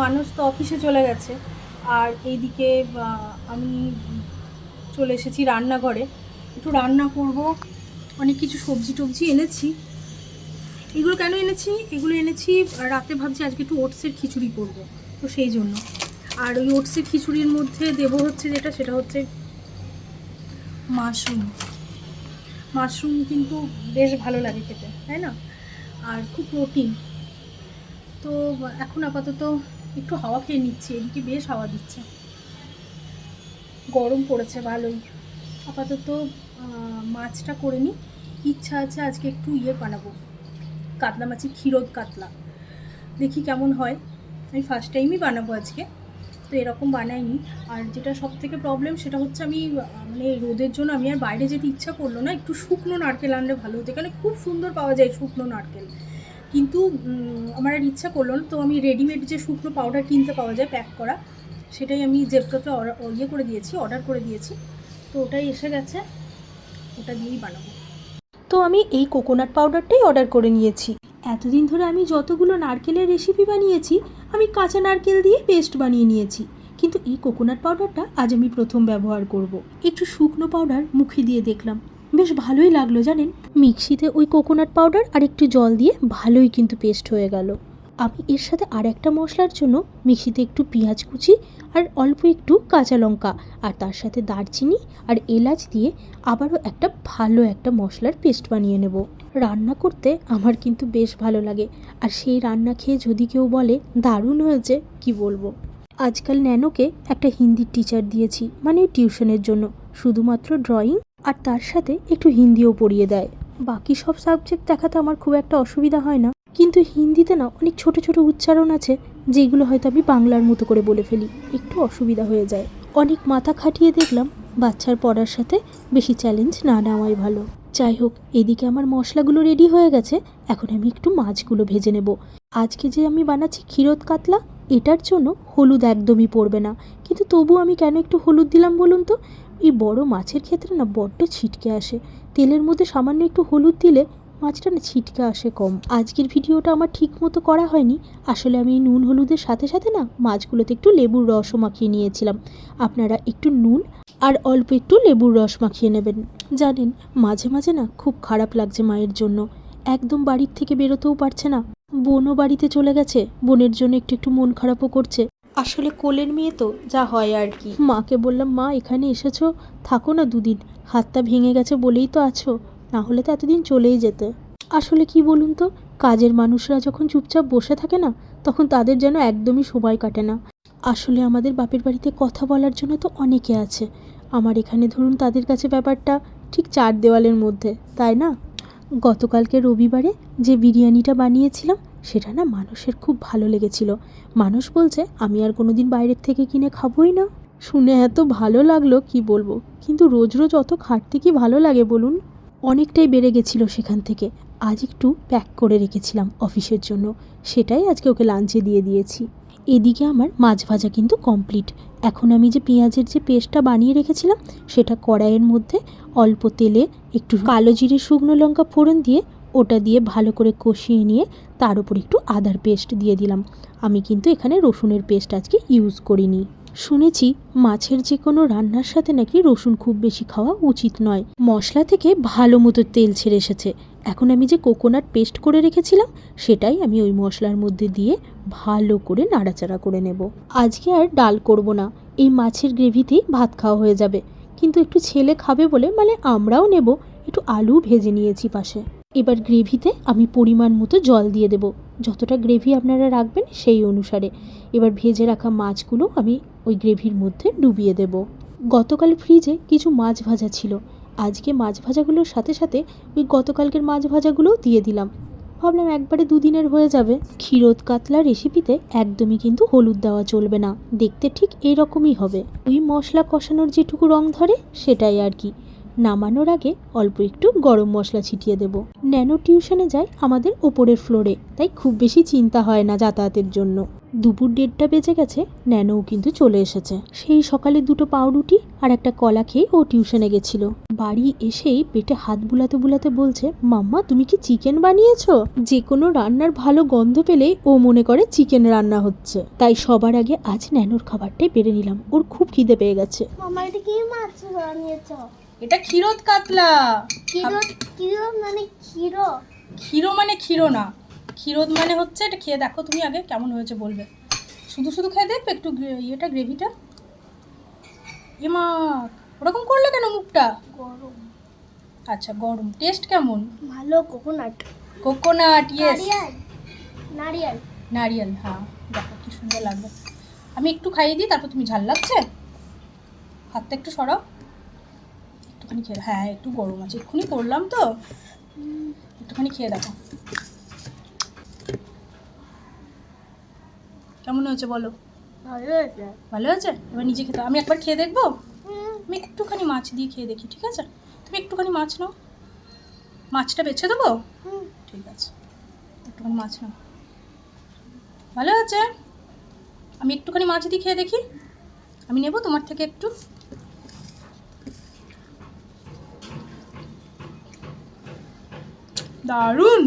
মানুষ তো অফিসে চলে গেছে। আর এইদিকে আমি চলে এসেছি রান্নাঘরে। একটু রান্না করব। অনেক কিছু সবজি টবজি এনেছি। এগুলো কেন এনেছি? এগুলো এনেছি, রাতে ভাবছি আজকে একটু ওটসের খিচুড়ি করব, তো সেই জন্য। আর ওই ওটসের খিচুড়ির মধ্যে দেব হচ্ছে যেটা, সেটা হচ্ছে মাশরুম। মাশরুম কিন্তু বেশ ভালো লাগে খেতে, তাই না? আর খুব প্রোটিন। তো এখন আপাতত একটু হাওয়া খেয়ে নিচ্ছি, এদিকে বেশ হাওয়া দিচ্ছে। গরম পড়েছে, ভালোই। আপাতত মাছটা করে নিই ইচ্ছা আছে আজকে একটু ইয়ে বানাবো। কাতলা মাছের ক্ষীরোদ কাতলা। দেখি কেমন হয়। আমি ফার্স্ট টাইমই বানাবো আজকে। তো এরকম বানাইনি। আর যেটা সব থেকে প্রবলেম সেটা হচ্ছে আমি মানে রোদের জন্য আমি আর বাইরে যেতে ইচ্ছা করল না। একটু শুকনো নারকেল আনলে ভালো হতো। এখানে খুব সুন্দর পাওয়া যায় শুকনো নারকেল। কিন্তু আমার আর ইচ্ছা করল না। তো আমি রেডিমেড যে শুকনো পাউডার কিনতে পাওয়া যায় প্যাক করা, সেটাই আমি জেপটোতে ইয়ে করে দিয়েছি অর্ডার করে দিয়েছি। তো ওটাই এসে গেছে, ওটা দিয়েই বানাবো। তো আমি এই কোকোনাট পাউডারটাই অর্ডার করে নিয়েছি। এতদিন ধরে আমি যতগুলো নারকেলের রেসিপি বানিয়েছি, আমি কাঁচা নারকেল দিয়ে পেস্ট বানিয়ে নিয়েছি। কিন্তু এই কোকোনাট পাউডারটা আজ আমি প্রথম ব্যবহার করব। একটু শুকনো পাউডার মুখে দিয়ে দেখলাম। বেশ ভালোই লাগল জানেন। মিক্সিতে ওই কোকোনাট পাউডার আর একটু জল দিয়ে ভালোই কিন্তু পেস্ট হয়ে গেল। আমি এর সাথে আর একটা মশলার জন্য মিক্সিতে একটু পেঁয়াজ কুচি আর অল্প একটু কাঁচা লঙ্কা আর তার সাথে দারচিনি আর এলাচ দিয়ে আবারও একটা ভালো একটা মশলার পেস্ট বানিয়ে নেব। রান্না করতে আমার কিন্তু বেশ ভালো লাগে। আর সেই রান্না খেয়ে যদি কেউ বলে, দারুণ হয়েছে কি বলব? আজকাল ন্যানোকে একটা হিন্দির টিচার দিয়েছি মানে টিউশনের জন্য, শুধুমাত্র ড্রয়িং আর তার সাথে একটু হিন্দিও পড়িয়ে দেয়। বাকি সব সাবজেক্ট দেখাতে আমার খুব একটা অসুবিধা হয় না। কিন্তু হিন্দিতে না অনেক ছোট ছোট উচ্চারণ আছে, যেগুলো হয়তো আমি বাংলার মতো করে বলে ফেলি। একটু অসুবিধা হয়ে যায়। অনেক মাথা খাটিয়ে দেখলাম, বাচ্চার পড়ার সাথে বেশি চ্যালেঞ্জ না নেওয়াই ভালো। যাই হোক, এদিকে আমার মশলাগুলো রেডি হয়ে গেছে। এখন আমি একটু মাছগুলো ভেজে নেব। আজকে যে আমি বানাচ্ছি ক্ষীরত কাতলা এটার জন্য হলুদ একদমই পড়বে না। কিন্তু তবু আমি কেন একটু হলুদ দিলাম বলুন তো? এই বড় মাছের ক্ষেত্রে না বড্ড ছিটকে আসে। তেলের মধ্যে সামান্য একটু হলুদ দিলে মাছটা না ছিটকে আসে কম। আজকের ভিডিওটা আমার ঠিক মতো করা হয়নি। আসলে আমি নুন হলুদের সাথে সাথে না মাছগুলোতে একটু লেবুর রসও মাখিয়ে নিয়েছিলাম। আপনারা একটু নুন আর অল্প একটু লেবুর রস মাখিয়ে নেবেন। জানেন, মাঝে মাঝে না খুব খারাপ লাগছে মায়ের জন্য। একদম বাড়ির থেকে বেরোতেও পারছে না। বোনও বাড়িতে চলে গেছে। বোনের জন্য একটু একটু মন খারাপও করছে। আসলে কোলের মেয়ে তো যা হয় আর কি। মাকে বললাম মা এখানে এসেছ? থাকো না দুদিন। হাতটা ভেঙে গেছে বলেই তো আছো। না হলে তো এতদিন চলেই যেতে। আসলে কি বলুন তো কাজের মানুষরা যখন চুপচাপ বসে থাকে না তখন তাদের যেন একদমই সময় কাটে না। আসলে আমাদের বাপের বাড়িতে কথা বলার জন্য তো অনেকে আছে। আমার এখানে ধরুন তাদের কাছে ব্যাপারটা ঠিক চার দেওয়ালের মধ্যে তাই না? গতকালকে রবিবারে যে বিরিয়ানিটা বানিয়েছিলাম সেটা না মানুষের খুব ভালো লেগেছিল। মানুষ বলছে, আমি আর কোনো দিন বাইরের থেকে কিনে খাবোই না। শুনে এত ভালো লাগল, কি বলব? কিন্তু রোজ রোজ অত খাটতে কি ভালো লাগে বলুন? অনেকটাই বেড়ে গেছিল সেখান থেকে। আজ একটু প্যাক করে রেখেছিলাম অফিসের জন্য। সেটাই আজকে ওকে লাঞ্চে দিয়ে দিয়েছি। এদিকে আমার মাছ ভাজা কিন্তু কমপ্লিট। এখন আমি যে পেঁয়াজের যে পেস্টটা বানিয়ে রেখেছিলাম, সেটা কড়াইয়ের মধ্যে অল্প তেলে একটু কালো জিরে, শুকনো লঙ্কা ফোড়ন দিয়ে ওটা দিয়ে ভালো করে কষিয়ে নিয়ে তার উপর একটু আদার পেস্ট দিয়ে দিলাম। আমি কিন্তু এখানে রসুনের পেস্ট আজকে ইউজ করিনি। শুনেছি মাছের যে কোনো রান্নার সাথে নাকি রসুন খুব বেশি খাওয়া উচিত নয়। মশলা থেকে ভালো মতো তেল ছেড়ে এসেছে। এখন আমি যে কোকোনাট পেস্ট করে রেখেছিলাম, সেটাই আমি ওই মশলার মধ্যে দিয়ে ভালো করে নাড়াচাড়া করে নেব। আজকে আর ডাল করব না। এই মাছের গ্রেভিতেই ভাত খাওয়া হয়ে যাবে। কিন্তু একটু ছেলে খাবে বলে মানে আমরাও নেব। একটু আলু ভেজে নিয়েছি পাশে। এবার গ্রেভিতে আমি পরিমাণ মতো জল দিয়ে দেব। যতটা গ্রেভি আপনারা রাখবেন সেই অনুসারে। এবার ভেজে রাখা মাছগুলো আমি ওই গ্রেভির মধ্যে ডুবিয়ে দেব। গতকাল ফ্রিজে কিছু মাছ ভাজা ছিল। আজকে মাছ ভাজাগুলোর সাথে সাথে ওই গতকালকের মাছ ভাজাগুলোও দিয়ে দিলাম। ভাবলাম একবারে দুদিনের হয়ে যাবে। ক্ষীরোদ কাতলা রেসিপিতে একদমই কিন্তু হলুদ দেওয়া চলবে না। দেখতে ঠিক এইরকমই হবে। ওই মশলা কষানোর যেটুকু রং ধরে সেটাই আর কি। নামানোর আগে অল্প একটু গরম মশলা ছিটিয়ে দেব। ন্যানো টিউশনে যায় আমাদের ওপরের ফ্লোরে, তাই খুব বেশি চিন্তা হয় না যাতায়াতের জন্য। দুপুর দেড়টা বেজে গেছে, ন্যানোও কিন্তু চলে এসেছে। সেই সকালে দুটো পাউরুটি আর একটা কলা খেয়ে ও টিউশনে গেছিল। বাড়ি এসেই পেটে হাত বুলাতে বুলাতে বলছে, মাম্মা, তুমি কি চিকেন বানিয়েছ? যে কোনো রান্নার ভালো গন্ধ পেলেই ও মনে করে চিকেন রান্না হচ্ছে। তাই সবার আগে আজ ন্যানোর খাবারটাই বেড়ে নিলাম। ওর খুব খিদে পেয়ে গেছে। মামা এটা কি মাছ বানিয়েছ? এটা ক্ষীরোদ কাতলা। মানে ক্ষীর। ক্ষীরো মানে ক্ষীরো না। ক্ষীরোদ মানে হচ্ছে এটা খেয়ে দেখো তুমি আগে কেমন হয়েছে বলবে। শুধু শুধু খেয়ে দেখবে একটু ইয়েটা গ্রেভিটা? এমা ওরকম করলে কেন মুখটা? গরম। আচ্ছা গরম। টেস্ট কেমন? ভালো কোকোনাট। কোকোনাট ইয়েস নারিয়াল। নারিয়াল হ্যাঁ। দেখো কি সুন্দর লাগবে। আমি একটু খাইয়ে দিই তারপর তুমি ঝাল লাগছে? হাতটা একটু সরাও। একটুখানি খেয়ে হ্যাঁ একটু গরম আছে। এক্ষুনি করলাম তো। একটুখানি খেয়ে দেখো। কেমন হয়েছে বলো? ভালো হয়েছে। ভালো হয়েছে? এবার নিজে খেতে আমি একবার খেয়ে দেখব? আমি একটুখানি মাছ দিয়ে খেয়ে দেখি ঠিক আছে? তুমি একটুখানি মাছ নাও। মাছটা বেছে দেবো? ঠিক আছে। একটুখানি মাছ নাও। ভালো আছে আমি একটুখানি মাছ দিয়ে খেয়ে দেখি। আমি নেব তোমার থেকে একটু। দারুণ!